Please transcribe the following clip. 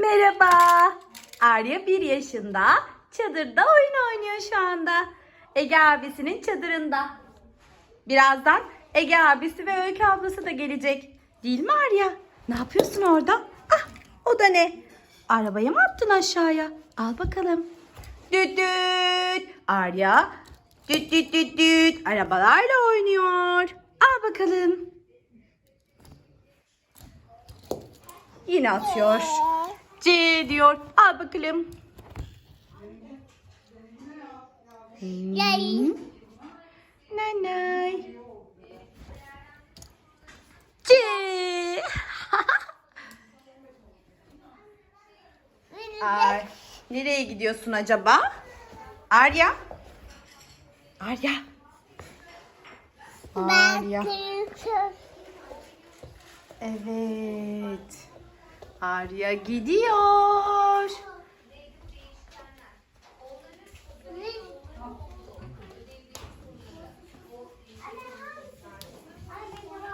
Merhaba. Arya bir yaşında. Çadırda oyun oynuyor şu anda. Ege abisinin çadırında. Birazdan Ege abisi ve Öykü ablası da gelecek. Değil mi Arya? Ne yapıyorsun orada? Ah o da ne? Arabayı mı attın aşağıya? Al bakalım. Düt düt. Arya düt düt düt düt. Arabalarla oynuyor. Al bakalım. Yine atıyor. C diyor. Al bakalım. Yay. Nanay. C. Ay, nereye gidiyorsun acaba? Arya. Arya. Arya. Evet. Arya gidiyor.